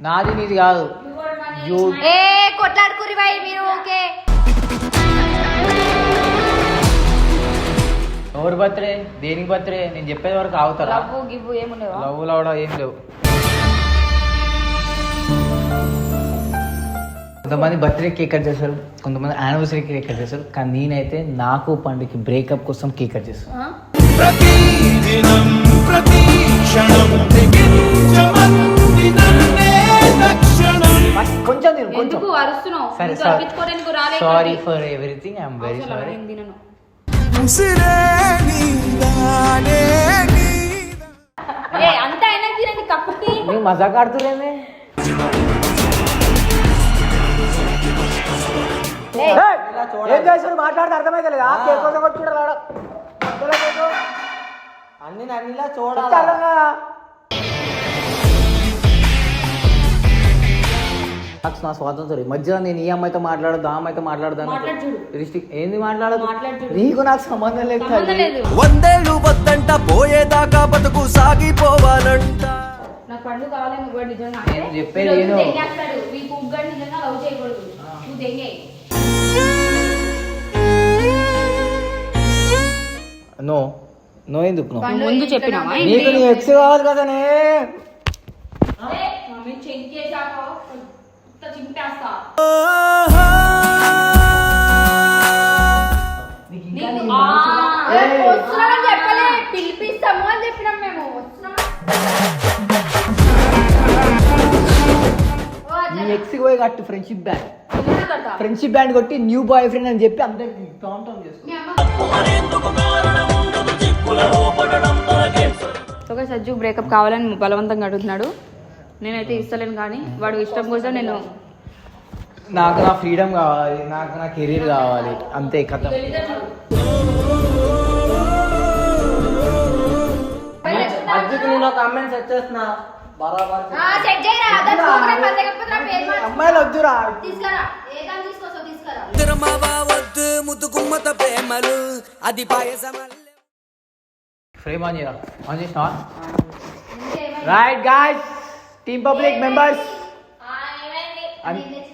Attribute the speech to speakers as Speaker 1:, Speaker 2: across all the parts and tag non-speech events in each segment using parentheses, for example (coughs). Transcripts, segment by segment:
Speaker 1: నాది నీది కాదు.
Speaker 2: ఏ కొట్లాడుకురి బాయ్ మీరు ఓకే.
Speaker 1: ఎవరి బర్త్డే? దేనికి బర్త్డే? నేను చెప్పేది వరకు ఆగుతారా?
Speaker 2: లవ్వు గివ్వు ఏముండేవా?
Speaker 1: లవ్ లవడా ఏం లేవు. కొంతమంది బర్త్డే కేక్ కట్ చేస్తారు కొంతమంది యానివర్సరీ కేక్ కట్ చేస్తారు కానీ నేనైతే నాకు పండుగకి బ్రేకప్ కోసం కేక్ కట్ చేస్తాను
Speaker 3: ప్రతిదినం ప్రతి క్షణం
Speaker 1: కొంచెం తిను కొంచెం.
Speaker 2: ఎందుకు అరుస్తున్నావు?
Speaker 1: సరే
Speaker 2: నీకు అర్పించుకోవడానికి రాలే
Speaker 1: సారీ
Speaker 2: ఇక్కడికి.
Speaker 1: ఫర్ ఎవ్రీథింగ్ ఐఎమ్ వెరీ
Speaker 2: అవసరం
Speaker 1: సారీ
Speaker 2: లేదు, నేను తినను.
Speaker 3: ఉసిరే నీదానే నీదా
Speaker 2: ఏ అంత అయినా తినండి కక్కుటి
Speaker 1: నువ్వు మజాక్ ఆడుతులేమే ఏం. మాట్లాడితే అర్థమైతే లేదా కేక్ కోసం కొట్టుకుంటారు
Speaker 4: అన్ని అన్నిలా చూడాలి?
Speaker 1: నాకు నా స్వాతంత్రం ఈ మధ్యలో నేను ఈ అమ్మాయితో మాట్లాడదు ఆ అమ్మాయితో మాట్లాడదాను ఏంది మాట్లాడదు. నీకు నాకు సంబంధం లేదు
Speaker 2: సంబంధం
Speaker 1: తల్లి.
Speaker 2: లేదు.
Speaker 3: వందేళ్ళు వద్దంట పోయేదాకా బతుకు సాగిపోవాలంట.
Speaker 2: నాకు పండు కావాలి నువ్వు కూడా నిజంగా.
Speaker 1: నేను చెప్పేది
Speaker 2: ఈరోజు
Speaker 1: ఏదో.
Speaker 2: దెంగేస్తాడు ఈ పుగ్గడు నిజంగా లవ్ చేయకూడదు. నువ్వు దెంగే.
Speaker 1: నో నో ఎందుకు నో?
Speaker 2: ముందు చెప్పినావా?
Speaker 1: నీకు నీ ఎక్స్ కావాలి కదనే.
Speaker 2: చెంకేసాక చింపేస్తా. నీకు ఆ, వస్తున్నామని చెప్పలే పిలిపిస్తాము అని చెప్పినాం మేము. వస్తున్నాం ఓ,
Speaker 1: నీ
Speaker 2: అట్లా.
Speaker 1: ఎక్స్ పోయి కట్టు ఫ్రెండ్షిప్ బ్యాండ్? ఫ్రెండ్షిప్ బ్యాండ్ కొట్టి న్యూ బాయ్ ఫ్రెండ్ అని చెప్పి అందరికి టామ్ టామ్ చేసుకో
Speaker 2: మీ అమ్మ ఒక సజ్జు బ్రేకప్ కావాలని బలవంతంగా అడుగుతున్నాడు. నేనైతే ఇస్తలేను కానీ వాడు ఇష్టం కోసం నేను
Speaker 1: నాకు నా ఫ్రీడమ్ కావాలి నాకు నా కెరీర్ కావాలి అంతే కథ.
Speaker 4: మధ్యకి నేను కామెంట్స్ వచ్చేస్తున్నా బరాబర్.
Speaker 2: చెక్ చేయరా? అదే ప్రోగ్రామ్ అంతే కాకపోతే నా పేరు మార్చు.
Speaker 1: అమ్మాయిలు వద్దురా.
Speaker 2: తీసుకురా. ఏ దాన్ని తీసుకొస్తావు తీసుకురా.
Speaker 3: తిరుమవా వద్దు ముదుగుమ్మత ప్రేమలు అది పాయసమల్
Speaker 1: ఫ్రేమ్ ఆన్ చేయరా ఆన్ చేసినావా? Right guys team public members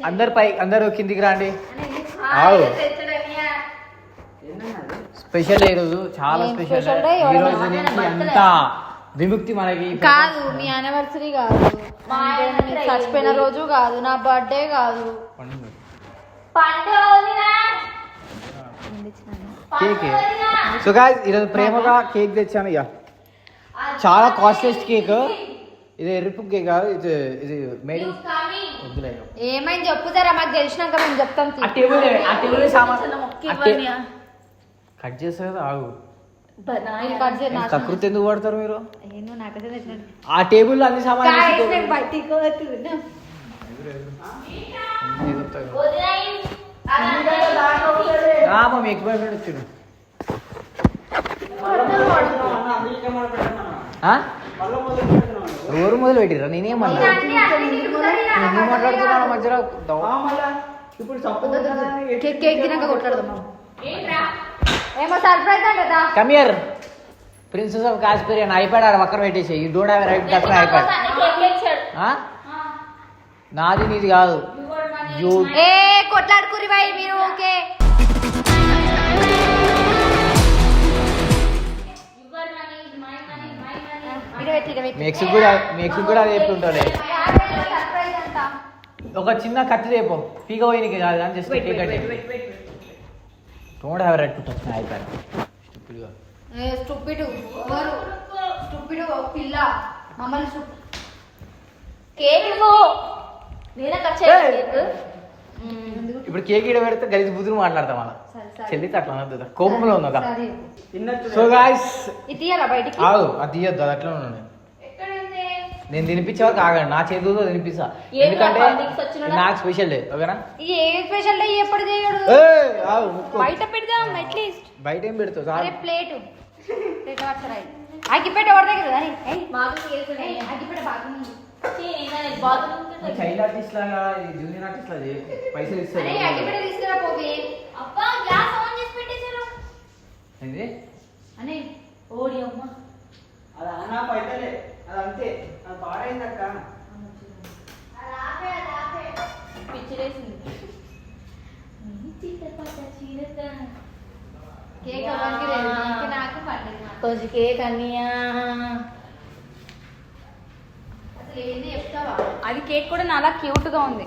Speaker 1: అందరు పై అందరు కిందికి రండి. స్పెషల్ ఈరోజు చాలా స్పెషల్
Speaker 2: special day?
Speaker 1: ఈ
Speaker 2: ఎవరైనా
Speaker 1: రోజు
Speaker 2: మన
Speaker 1: నుంచి. అంతా విముక్తి మనకి
Speaker 2: కాదు మీ యానివర్సరీ కాదు. చచ్చిపోయిన రోజు కాదు నా బర్త్డే కాదు.
Speaker 1: కేక్ సో గాయ్స్ ఈరోజు ప్రేమగా కేక్ తెచ్చాను ఇక. చాలా కాస్ట్లెస్ట్ కేక్ ఇది ఎరుపు కేక్ కాదు ఇది ఇది మేడ్
Speaker 2: ఏమైంది చెప్పుతారా? మాకు తెలిసినాక మేము చెప్తాం
Speaker 1: ఆ టేబుల్ ఆ టేబుల్? కట్ చేస్తారు కదా ఆగు. కకృతి ఎందుకు పడతారు మీరు. ఆ టేబుల్ అన్ని సామాన్లు ఎక్స్ బాయ్ ఫ్రెండ్ వచ్చాడు. ఆ? ఎవరు మొదలు పెట్టిరా నేనేమన్నా నేను మాట్లాడుతున్నాను మధ్యలో.
Speaker 2: కేక్ కేక్ తినాక కొట్లాడదాం ఏమో surprise అంటదా
Speaker 1: come here princess of Kashmir అని ఐప్యాడ్ ఆడ పక్కన పెట్టేసి you don't have right that iPad నాది నీది కాదు. యూ
Speaker 2: ఏ కొట్లాడుకురి బాయ్ మీరు ఓకే. ఇడబెట్టి, ఇడబెట్టి.
Speaker 1: మీ ఎక్స్ కూడా మీ ఎక్స్ కూడా అది చెప్తుంటాడే. ఒక చిన్న కత్తి రేపు. పీక పోయినకి కాదు కానీ just cake touch my iPad స్టూపిడ్గా.
Speaker 2: Stupid. ఎవరు? స్టూపిడ్ పిల్ల. మమ్మల్ని కేక్. నేనే కట్ చేయాలి కేక్.
Speaker 1: ఇప్పుడు కేక్ ఈడ పెడితే గలీజ్ బుద్ధులు మాట్లాడతాం అలా.
Speaker 2: సరే, సరే.
Speaker 1: చెల్లితే అట్లా అనొద్దు కోపంలో ఉందా
Speaker 2: సరే.
Speaker 1: సో గాయస్ ఆగు అది తీయొద్దు అది అట్లా ఉన్నాను? నేను తినిపించే వరకు ఆగండి నా చేతులతో తినిపిస్తా. ఎందుకంటే
Speaker 2: కాదు, నీకు
Speaker 1: స్పెషల్ డే ఓకేనా?
Speaker 2: ఇది ఏ స్పెషల్ డే ఎప్పుడు చేయడు. బయట పెడదాం అట్లీస్ట్
Speaker 1: బయట ఏం పెడతావు చాలు.
Speaker 2: ప్లేట్. ప్లేట్ పట్టుకురా అగ్గిపెట్ట ఎవరి దగ్గర బాగుంది
Speaker 1: ఈ చైల్డ్ ఆర్టిస్ట్ లాగా ఈ జూనియర్ ఆర్టిస్ట్ లాగా. పైసలు ఇస్తారు ఏంది?
Speaker 2: అని ఓడి అమ్మ.
Speaker 4: అది అన్నా పైతలే అది అంతే. అది పాడైందక్క.
Speaker 2: కేక్ ఎవరికి లేదు. నీకు నాకు పండుగ.
Speaker 5: కొంచెం కేక్ అన్నయ్యా. అది కేక్ కూడా నాలా క్యూట్గా ఉంది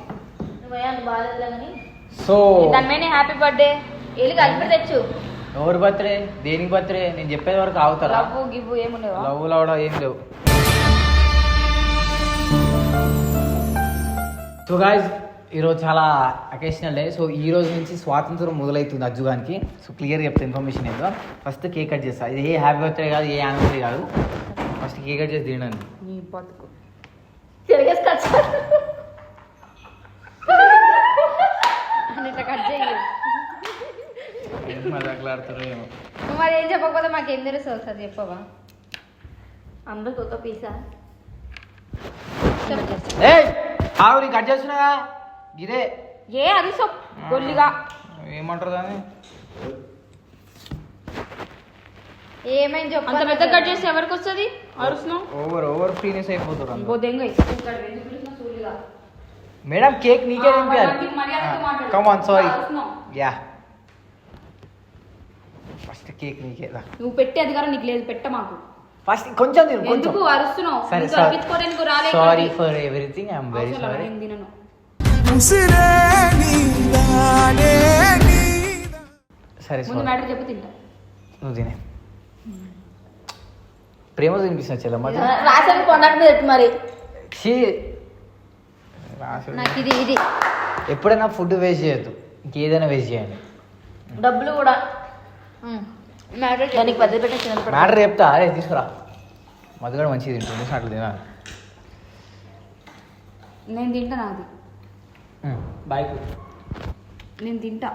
Speaker 1: సో
Speaker 5: దాని మీద హ్యాపీ బర్త్డే.
Speaker 2: వెళ్ళి కలిపి తెచ్చు.
Speaker 1: ఎవరి బర్త్డే? దేనికి బర్త్డే? నేను చెప్పేది వరకు ఆగుతారా?
Speaker 5: లవ్ గివ్ ఏముండవా?
Speaker 1: లవ్ లవడ ఏం లేవు. సో గాయస్ ఈరోజు చాలా అకేషనల్ డే సో ఈ రోజు నుంచి స్వాతంత్రం మొదలవుతుంది అజ్జుగానికి. సో క్లియర్ చెప్తా ఇన్ఫర్మేషన్ ఏదో. ఫస్ట్ కేక్ కట్ చేస్తా. ఇది ఏ హ్యాపీ బర్త్డే కాదు ఏ యానివర్సరీ కాదు. ఫస్ట్ కేక్ కట్ చేసి తినండి.
Speaker 5: నీ బతుకు.
Speaker 2: తిరిగేసి
Speaker 5: ఇట్లా కట్ చేయి నువ్వు మరి ఏం చెప్పకపోతే మాకు ఏం తెలుసు ఒకసారి చెప్పవా?
Speaker 2: అందరికి ఒక పీసా
Speaker 1: ఏయ్ ఆవిడ కట్ చేస్తున్నాగా ఇదే.
Speaker 5: ఏ అది సో గొల్లిగా
Speaker 1: ఏమంటారు దాన్ని?
Speaker 5: ఏమైంది చెప్పు అంత పెద్ద కట్ చేసి ఎవరికి వస్తుంది? అరుస్తున్నావు
Speaker 1: ఓవర్ ఓవర్ ఫ్రీనెస్ అయిపోతారు
Speaker 5: ఇంకో. దెంగ
Speaker 1: మేడం కేక్ నీకే తినిపించాలి. Come on
Speaker 5: sorry.
Speaker 1: Yeah. First cake నీకే
Speaker 5: నువ్వు పెట్టే అధికారం నీకు లేదు పెట్ట మాకు.
Speaker 1: ఫస్ట్ కొంచెం తిను కొంచెం.
Speaker 5: ఎందుకు అరుస్తున్నావు
Speaker 1: సరే
Speaker 5: sorry.
Speaker 1: Sorry. For everything I'm
Speaker 5: very sorry
Speaker 1: సరే
Speaker 5: ముందు మ్యాటర్ చెప్పి తింటా.
Speaker 1: నువ్వు తినే. ప్రేమ తినిపిస్తున్నా చెల్లమ్మ.
Speaker 2: రాసాను కొండకు పెట్టు మరి.
Speaker 1: ఛీ. రాసుడు.
Speaker 5: నాకు ఇది ఇది.
Speaker 1: ఎప్పుడైనా ఫుడ్ వేస్ట్ చేయొద్దు. ఇంకేదైనా వేస్ట్ చేయండి.
Speaker 2: డబ్బులు కూడా. దానికి పెద్ద పెట్టే చిన్న పెట్టు.
Speaker 1: మ్యాటర్ చెప్తా. అరే తీసుకురా. మధుగడ మంచిది తింటుంది. అట్లా తినాలి.
Speaker 5: నేను తింటా నాది.
Speaker 1: బాయ్
Speaker 5: నేను తింటా.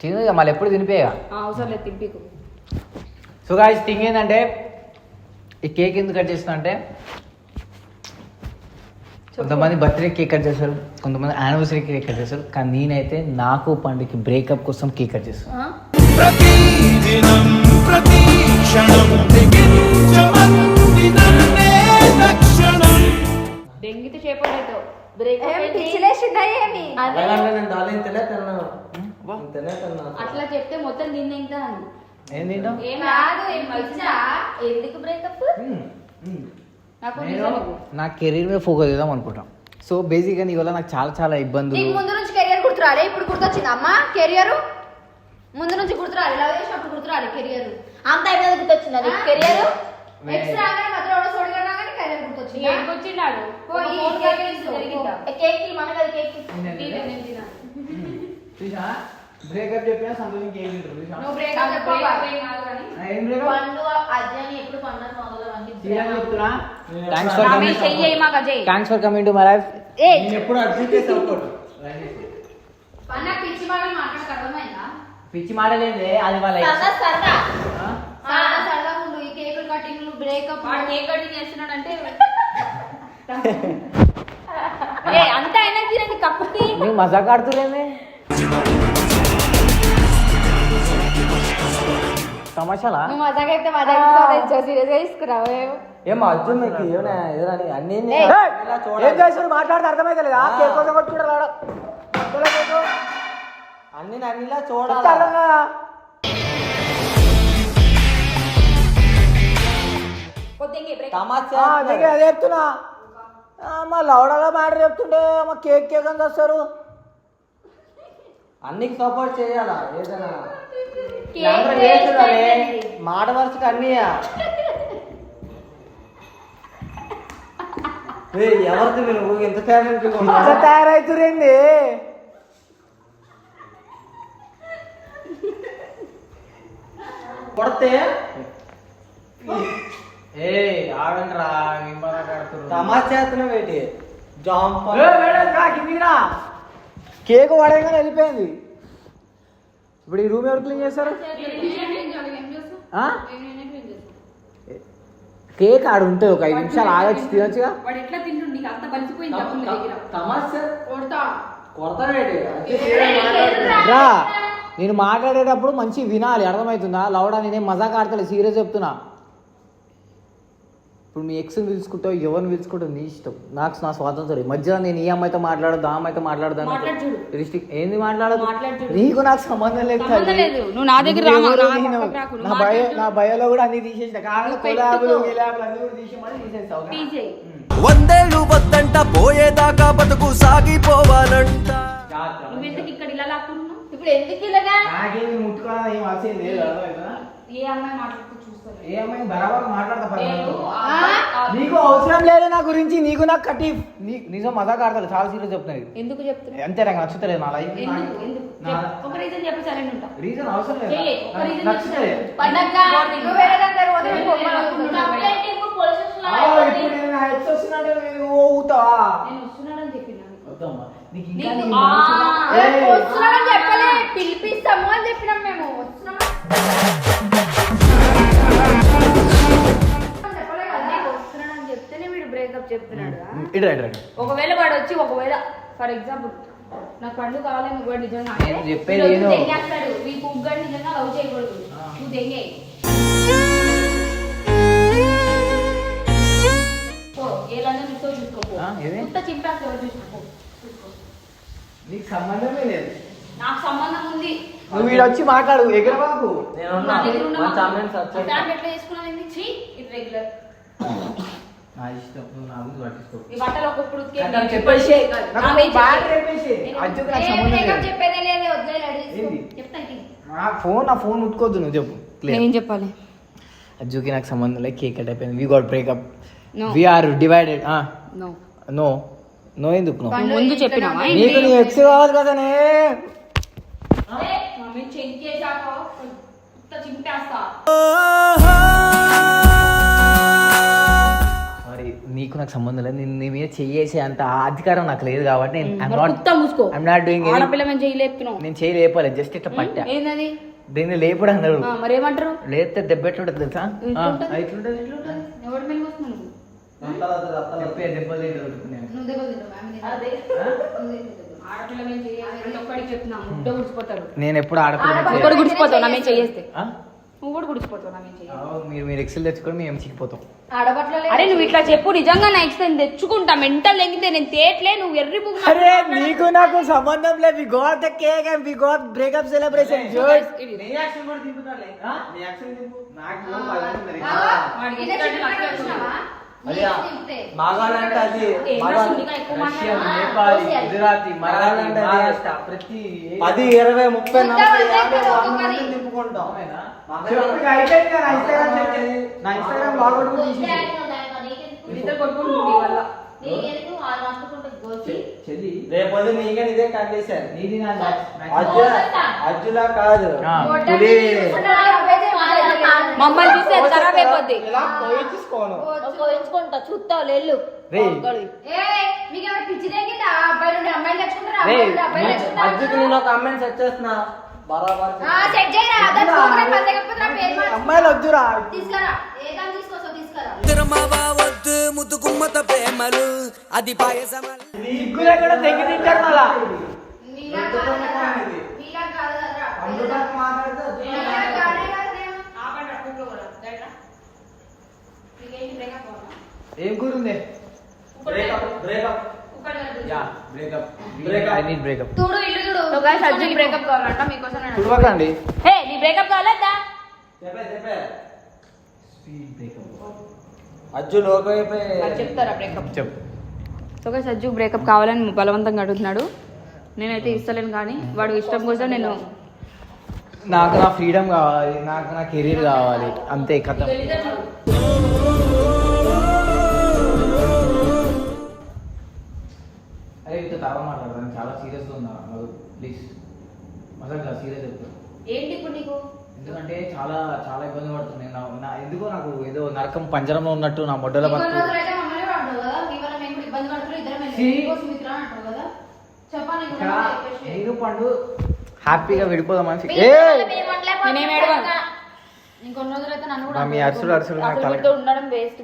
Speaker 1: తిను ఇక మళ్ళీ ఎప్పుడు తినిపోయా
Speaker 5: ఆ, అవసరం లేదు తింపికు
Speaker 1: సో గాయస్ థింగ్ ఏంటంటే ఈ కేక్ ఎందుకు కట్ చేస్తున్నా అంటే కొంతమంది బర్త్డే కేక్ కట్ చేస్తారు కొంతమంది యానివర్సరీ కేక్ కట్ చేస్తారు కానీ నేనైతే నాకు పండుగకి బ్రేకప్ కోసం కేక్ కట్ చేస్తాను
Speaker 5: అట్లా చెప్తే మొత్తం నిన్న ఇంకా
Speaker 1: ఏం
Speaker 2: ఎందుకు బ్రేకప్
Speaker 1: నేను. నా కెరీర్ మీద ఫోకస్ చేద్దాం అనుకుంటాం. సో బేసిక్గా నీ వల్ల నాకు చాలా చాలా ఇబ్బందులు.
Speaker 2: ముందు నుంచి కెరియర్ గుర్తురాలే ఇప్పుడు గుర్తొచ్చింది? అమ్మా కెరియర్? ముందు నుంచి గుర్తురాలి లవ్ చేసినప్పుడు గుర్తురాలి కెరియర్. అంత అయిపోయింది గుర్తొచ్చింది అది కెరియర్? ఎక్స్ రాగానే మధ్యలో ఎవడో సోడిగా రాగానే కెరియర్ గుర్తొచ్చింది? కేక్ కేక్ తీ, మనకి అది కేక్ తీ.
Speaker 1: బ్రేకప్ చెప్పినా సంతోషం తింటారు
Speaker 5: నువ్వు బ్రేకప్ చెప్పవా? ఏం
Speaker 1: బ్రేకప్
Speaker 2: పండు ఎప్పుడు
Speaker 1: చెప్తున్నా? థ్యాంక్స్ ఫర్ కమింగ్
Speaker 5: చెయ్యి వేయి మాకు Ajay.
Speaker 1: Thanks for coming to my life
Speaker 5: ఏ.
Speaker 4: నేను ఎప్పుడు అర్జెంట్ సపోర్ట్
Speaker 2: పన్న పిచ్చి మాటలు మాట్లాడక అర్థమైందా?
Speaker 1: పిచ్చి మాటలేదే అది వాళ్ళ
Speaker 2: సరదా సరదా.
Speaker 5: ఆ.
Speaker 2: సరదా సరదా ఉండు ఈ కేకులు కటింగ్లు బ్రేకప్
Speaker 5: వాడు కేక్ కటింగ్ చేస్తున్నాడంటే (laughs) ఏ అంత అయినా తినండి కప్పుకి
Speaker 1: నువ్వు మజాక్ తమాషాలా?
Speaker 5: నువ్వు తీసుకురావు
Speaker 4: ఏమో? అర్జున్ మీకు ఏమైనా ఏదైనా అన్ని
Speaker 1: ఏం
Speaker 4: చూడాలి.
Speaker 1: మాట్లాడితే అర్థమైతలేదా?
Speaker 4: ఆ.
Speaker 1: కేక్ కోసం కొట్టుకుంటాడు
Speaker 4: అన్ని అన్నిలా చూడాలి?
Speaker 1: అదే చెప్తున్నా. మా లౌడలో మ్యాటర్ చెప్తుంటే మా కేక్ కేక్ అని వస్తారు
Speaker 4: అన్నికి సపోర్ట్ చేయాలా? ఏదైనా. అందరూ చేస్తున్నారే. మాట వరుసకి అన్నీయా ఏయ్, ఎవరిది మీరు? ఎంత టాలెంట్
Speaker 1: తయారైతురేంది
Speaker 4: కొడితే?
Speaker 1: ఏ ఆగండి రా
Speaker 4: తమాచేతనం ఏంటి? జాంప
Speaker 1: కేక్ వెళ్ళిపోయింది. ఇప్పుడు ఈ రూమ్ ఎవరు క్లీన్ చేస్తారు కేక్ ఆడు ఉంటుంది ఒక ఐదు నిమిషాలు ఆగొచ్చు తినొచ్చుగా? రా నేను మాట్లాడేటప్పుడు మంచి వినాలి అర్థమవుతుందా? లవడా నేనేం మజాక్ ఆడతలే సీరియస్ చెప్తున్నా. ఇప్పుడు మీ ఎక్స్ని పిలుచుకుంటావు ఎవరిని పిలుచుకుంటావు నీ ఇష్టం నాకు నా స్వాతంత్రం మధ్యలో నేను ఈ అమ్మాయితో మాట్లాడదు ఆ అమ్మాయితో మాట్లాడదాను. రిస్ట్రిక్ట్ ఏంది మాట్లాడదు. నీకు నాకు సంబంధం లేదు.
Speaker 5: నువ్వు నా దగ్గర నా
Speaker 1: భయ. నా భయలో కూడా అన్ని తీసేసిన కారణం
Speaker 5: నువ్వు
Speaker 1: కొలాబులు
Speaker 5: పెట్టుకో.
Speaker 1: గిలాబులు అన్ని కూడా తీసేయమని తీసేస్తావు
Speaker 5: తీసేయ్.
Speaker 3: వందేళ్ళు వద్దంట పోయేదాకా బతుకు సాగిపోవాలంట
Speaker 5: నువ్వు ఎందుకు ఇక్కడ ఇలా లాక్కుంటున్నావు
Speaker 2: ఇప్పుడు ఎందుకు
Speaker 1: నాకేమి ఏం అవసరం లేదు అర్థమవుతుందా?
Speaker 5: ఏ అమ్మాయి మాట్లాడుతూ
Speaker 1: బరాబర్ మాట్లాడతా నీకు అవసరం లేదు నా గురించి నీకు నాకు కట్టి నిజం మజాక్ చాలా సీరియస్ చెప్తున్నాయి
Speaker 5: ఎందుకు చెప్తున్నావు
Speaker 1: అంతే నాకు నచ్చుతలేదు నా లైఫ్?
Speaker 5: ఎందుకు? ఎందుకు? చెప్పు. ఒక రీజన్ చెప్పి సరైన ఉంటా.
Speaker 1: రీజన్ అవసరం లేదు?
Speaker 5: చెయ్యి. ఒక
Speaker 1: నాకు
Speaker 5: reason
Speaker 1: నచ్చుతలేదు.
Speaker 5: చెప్పు.
Speaker 2: పండగ నువ్వు వేరే దగ్గర పోతే నేను బొమ్మలు అవుతున్నా.
Speaker 5: కంప్లైంట్ ఇవ్వు, పోలీస్ స్టేషన్లో
Speaker 1: ఆ,
Speaker 5: అయిపోద్ది.
Speaker 1: ఇప్పుడు నేను నా ఎక్స్ వస్తున్నాడు నేను ఊగుతావా
Speaker 5: నేను వస్తున్నానని చెప్పినా?
Speaker 1: వద్దమ్మా. నీకు ఇంకా
Speaker 5: నీకు-
Speaker 1: నీ
Speaker 5: ఆ,
Speaker 1: మనసులో-
Speaker 2: రేపు
Speaker 1: ఏయ్,
Speaker 2: వస్తున్నామని చెప్పలే పిలిపిస్తాము అని చెప్పినాం మేము. వస్తున్నామా?
Speaker 5: వీడు చెప్తున్నాడు
Speaker 1: ఇటు రైట్ రైట్
Speaker 5: ఒకవేళ వాడు వచ్చి ఒకవేళ ఫర్ ఎగ్జాంపుల్ నాకు పండు కావాలి నువ్వు వాడు నిజంగా
Speaker 1: నేను చెప్పేది ఏదో.
Speaker 5: దెంగేస్తాడు మీ కుగ్గాడు నిజంగా లవ్ చేయకూడదు. నువ్వు ఏలన్నా చూసుకో చూసుకోపో? కుత్త చింపేస్తావు చూసుకోపో
Speaker 1: నీకు సంబంధమే లేదు.
Speaker 5: నాకు సంబంధం ఉంది.
Speaker 1: నువ్వు వీడు వచ్చి మాట్లాడు ఎగరబాకు
Speaker 4: నేనున్నా.
Speaker 5: నా దగ్గర ఉన్న
Speaker 4: మా
Speaker 5: మా-
Speaker 4: చాంపియన్స్ వచ్చేసి.
Speaker 5: ఆ టాబ్లెట్ ఎట్లా ఇది రెగ్యులర్ (coughs)
Speaker 1: నా ఇష్టం నువ్వు నా గురించి పట్టించుకో.
Speaker 5: ఈ బట్టలు ఒక్కొక్కడు ఉతికే
Speaker 1: నాకు
Speaker 5: నేను
Speaker 1: చెప్పేసి
Speaker 5: చెప్పేది కాదు.
Speaker 1: నాకు
Speaker 5: నావే
Speaker 1: బాగా
Speaker 5: చెప్పేది.
Speaker 1: రేపేసి
Speaker 5: నేను-
Speaker 1: అజ్జుకు నాకు
Speaker 2: ఏ
Speaker 1: సంబంధం
Speaker 2: బ్రేకప్
Speaker 1: లేదు.
Speaker 2: చెప్పేదే లేదు వదిలే రెడీ
Speaker 1: ఏంది?
Speaker 5: చెప్తా ఇది.
Speaker 1: నా ఫోన్ నా ఫోన్ ముట్టుకోవద్దు నువ్వు చెప్పు. క్లియర్
Speaker 5: నేను చెప్పాలి.
Speaker 1: అజ్జుకి నాకు సంబంధం లేదు కేక్ కట్ అయిపోయింది. We got breakup
Speaker 5: No.
Speaker 1: We are divided
Speaker 5: no
Speaker 1: no no ఎందుకు? నో
Speaker 5: ముందు చెప్పినావా?
Speaker 1: నీకు నీ ఎక్స్ కావాలి కదనే
Speaker 5: చెంకేసాక కుత్త చింపేస్తా.
Speaker 1: నీకు నాకు సంబంధం లేదు. నేను నీ మీద చెయ్యేసే అంత అధికారం నాకు లేదు కాబట్టి నేను I'm not-
Speaker 5: కుత్త మూసుకో.
Speaker 1: I'm not doing any-
Speaker 5: ఆడపిల్ల మేము చేయలేపుతున్నాం
Speaker 1: నేను చేయి లేపాలి జస్ట్ ఇట్లా పట్టా. దీన్ని లేపుడు అన్నాడు
Speaker 5: ఆ, మరి ఏమంటారు?
Speaker 1: లేస్తే దెబ్బ ఎట్లుంటది తెలుసా?
Speaker 5: ఎట్లుంటది?
Speaker 1: నేను ఎప్పుడు ఆడపిల్ల
Speaker 2: ఆడపిల్ల-
Speaker 5: నువ్వు నువ్వు కూడా గుడిచిపోతావు నా
Speaker 1: మీరు మీరు ఎక్సెల్ తెచ్చుకొని మేము చిక్కిపోతాం
Speaker 2: ఆడబట్టలు లేదు.
Speaker 5: అరే నువ్వు ఇట్లా చెప్పు నిజంగా తెచ్చుకుంటా మెంటల్ లెంగితే నేను తేట్లే నువ్వు ఎర్రి బుక్
Speaker 1: అరే నీకు నాకు సంబంధం లేదు we got the cake and we got breakup celebration Jose నీ యాక్షన్ కూడా దింపుతాలే నీ యాక్షన్ దింపు నాకు
Speaker 2: బావా,
Speaker 5: వాడికి
Speaker 2: నిన్న
Speaker 5: ఇష్టం
Speaker 2: చెప్పినట్టు
Speaker 5: నాకు
Speaker 2: వచ్చినావా?
Speaker 4: అదే
Speaker 2: నీకు తింటే.
Speaker 5: ఎక్కువ
Speaker 1: రష్యన్? నేపాల్
Speaker 2: ఓసియా.
Speaker 1: గుజరాతీ మరాఠీ
Speaker 4: మరాఠీ,
Speaker 1: మహారాష్ట్ర ప్రతి
Speaker 4: పది ఇరవై ముప్పై నలభై యాభై వంద. మందిని
Speaker 1: అవునా? నా ఇన్స్టాగ్రామ్ లాగౌట్ కూడా. చెల్లి.
Speaker 4: రేపొద్దు నీకే ఇదే కండిషన్
Speaker 1: నీది నా
Speaker 4: కాదు.
Speaker 5: మమ్మల్ని చూస్తే ఖరాబ్ అయిపోద్ది
Speaker 4: ఇలా
Speaker 5: చూస్తావు లేళ్ళు.
Speaker 2: పిచ్చి తగ్గిందా? అమ్మాయిలు తెచ్చుకుంటారా?
Speaker 4: అజ్జుకి నేను ఒక అమ్మాయిని సెట్ చేస్తున్నా
Speaker 1: అమ్మాయిలు వద్దురా.
Speaker 3: వద్దు ముతుకుమ్మత ప్రేమలు అది
Speaker 1: సిగ్గులు ఎక్కడ తెగి తింటారు మళ్ళా. ఏం కూరుంది
Speaker 4: breakup
Speaker 1: breakup breakup
Speaker 4: Breakup.
Speaker 1: I need breakup
Speaker 2: చూడు ఇల్లు చూడు
Speaker 5: సజ్జుకి బ్రేకప్ కావాలంట మీకోసం నేను
Speaker 1: చూడకండి
Speaker 5: హే నీ బ్రేకప్ కావాలద్దా
Speaker 4: చెప్పే చెప్పే.
Speaker 1: స్పీడ్ బ్రేకప్
Speaker 4: అజ్జు లోపే అయిపోయి
Speaker 5: చెప్తారా బ్రేకప్?
Speaker 1: చెప్పు.
Speaker 5: ఒక సజ్జు బ్రేకప్ కావాలని బలవంతంగా అడుగుతున్నాడు. నేనైతే ఇస్తలేను కానీ వాడు ఇష్టం కోసం నేను
Speaker 1: నాకు నా ఫ్రీడమ్ కావాలి నాకు నా కెరీర్ కావాలి. అంతే కథ. అరే ఇంత తర్వాత మాట్లాడతాను. చాలా సీరియస్గా ఉన్నా మధు ప్లీజ్ మజాగా సీరియస్ చెప్తాను
Speaker 2: ఏంటి ఇప్పుడు నీకు?
Speaker 1: ఎందుకంటే చాలా చాలా ఇబ్బంది పడుతున్నాయి. నా నా ఎందుకో నాకు ఏదో నరకం పంజరంలో ఉన్నట్టు నా మొడ్డల. నేను పండు హ్యాపీగా విడిపోదామని
Speaker 2: ఇంకొన్ని రోజులు అయితే నన్ను కూడా
Speaker 1: మీ అరుసులు అరుసులు నాకు
Speaker 5: అసలు
Speaker 1: తల
Speaker 5: వీటితో ఉండడం వేస్ట్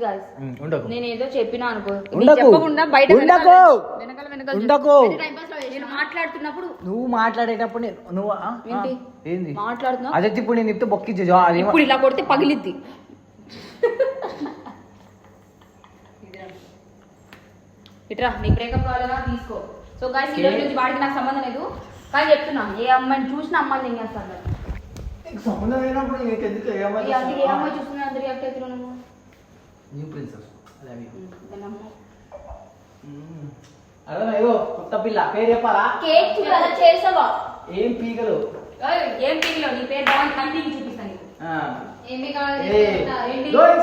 Speaker 1: ఉండకు
Speaker 5: నేను ఏదో చెప్పినా అనుకో నీకు
Speaker 1: ఉండకు.
Speaker 5: చెప్పకుండా బయట
Speaker 1: ఉండకు.
Speaker 5: వెనకాల- వెనకాల వెనకాల
Speaker 1: ఉండకు
Speaker 2: అయితే టైం పాస్లో
Speaker 5: నేను
Speaker 2: చేసినా.
Speaker 5: మాట్లాడుతున్నప్పుడు
Speaker 1: నువ్వు మాట్లాడేటప్పుడు నేను- నువ్వు ఆ? ఆ?
Speaker 5: ఏంటి?
Speaker 1: ఏంది
Speaker 5: మాట్లాడుతున్నా
Speaker 1: అదే ఇప్పుడు నేను బొక్కిచ్చే
Speaker 5: ఇప్పుడు ఇలా కొడితే పగిలిద్ది ఇట్రా నీ బ్రేకప్ కావాలన్నా తీసుకో సో గాయస్ ఈ రోజు నుంచి వాడికి నాకు సంబంధం లేదు కానీ చెప్తున్నా ఏ అమ్మాయిని చూసిన అమ్మాయిని నేను చేస్తాను
Speaker 1: నీకు సంబంధం లేనప్పుడు నీకు ఎందుకు ఏ అమ్మాయి
Speaker 5: ఏ అందుకే ఏ
Speaker 1: చూస్తున్నావు?
Speaker 5: అమ్మాయి చూస్తున్నా అందరు అవుతున్నావు నువ్వు
Speaker 1: న్యూ ప్రిన్సెస్ అదే. అదే అయ్యో కొత్త పిల్ల. పేరు చెప్పాలా?
Speaker 2: కేక్ చూడాలా? చేసావా?
Speaker 1: ఏం
Speaker 5: ఏయ్, ఏం టీవీలో నీ పేరు బాగుంది కానీ టీవీ చూపిస్తాను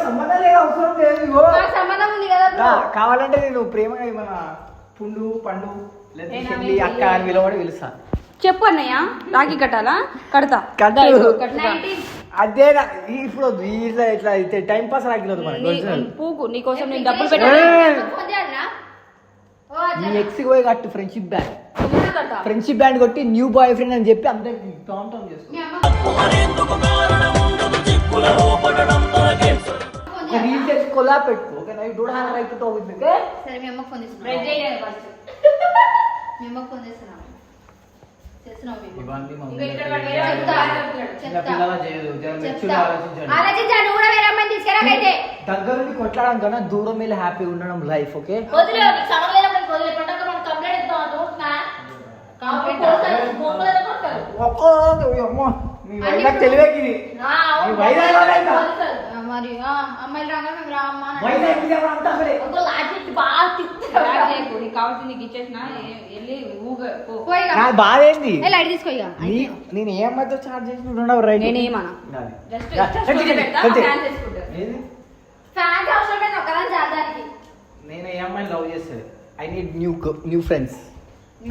Speaker 1: సంబంధం లేదు అవసరం లేదు ఇగో.
Speaker 2: నాకు సంబంధం ఉంది కదా bro.
Speaker 1: కా- కావాలంటే నేను ప్రేమగా మన పుండు పండు లేదా అక్క అని పిలవడి పిలుస్తా.
Speaker 5: చెప్పు అన్నయ్య. రాఖీ కట్టాలా? కడతా.
Speaker 1: కట్టు.
Speaker 5: దా ఇదిగో, కట్టుదా.
Speaker 2: 19
Speaker 1: అదే ఇప్పుడు ఇట్లా ఇట్లా అయితే టైం పాస్ రాకిలేదు మనకి.
Speaker 5: పూకు నీకోసం నేను డబ్బులు పెట్టాను
Speaker 2: ఫోన్ చేయాలా? ఓ,
Speaker 1: నీ
Speaker 2: అచ్చా.
Speaker 1: ఎక్స్ పోయి కట్టు ఫ్రెండ్షిప్ బ్యాండ్ ఫ్రెండ్షిప్ బ్యాండ్ కొట్టి న్యూ బాయ్ ఫ్రెండ్ అని చెప్పి అందరికి టామ్ టామ్ కొలా పెట్టుకో okay? Night don't have right to talk with me
Speaker 2: సరే మీ అమ్మకి ఫోన్ మీ అమ్మకి చేస్తున్నా. చేస్తున్నావు మీ అమ్మకి.
Speaker 1: ఇవన్నీ
Speaker 5: ఇంకా ఇక్కడ వాడు వేరే వాడు
Speaker 2: చెప్తా.
Speaker 5: మాట్లాడుతున్నాడు.
Speaker 1: చిన్న
Speaker 2: చెప్తా.
Speaker 1: పిల్లల చేయదు జర మెచ్యూర్
Speaker 2: చెప్తా.
Speaker 1: ఆలోచించండి
Speaker 2: ఆలోచించా నువ్వు కూడా వేరే అమ్మాయిని తీసుకురాకైతే
Speaker 1: దగ్గరుండి కొట్లాడడం కన్నా దూరం వెళ్ళి హ్యాపీగా ఉండడం లైఫ్ ఓకే
Speaker 2: వదిలే నీకు సంబంధం లేనప్పుడు వదిలే పండగ మనం కంప్లైంట్ ఇద్దాం అనుకుంటున్నా కంప్లైంట్ కొడతారు బొమ్మలతో కొడతారు
Speaker 1: ఒక్కో అమ్మ మీ వైజాగ్ తెలివేకి ఇది.
Speaker 2: ఆ, అవును.
Speaker 1: ఈ వైజాగ్ లోనే ఇంకా.
Speaker 2: ఆ, మరి ఆ, అమ్మాయిలు రాగా మేము రామ్మా అని
Speaker 1: వైజాగ్ ఇది ఎవరు అంతా అసలే.
Speaker 2: ఒక లాజిక్ బాగా తిప్పుతారు.
Speaker 5: బ్రేక్ చేయకు. నీకు
Speaker 1: బాధ ఏంది?
Speaker 2: లైట్ తీసుకో ఇక.
Speaker 1: నీ- నేను ఏ అమ్మాయితో చార్జ్ చేసి రైట్.
Speaker 2: ఒకదాని చేరడానికి
Speaker 1: నేను ఏ అమ్మాయిని లవ్ చేసేది I need new new friends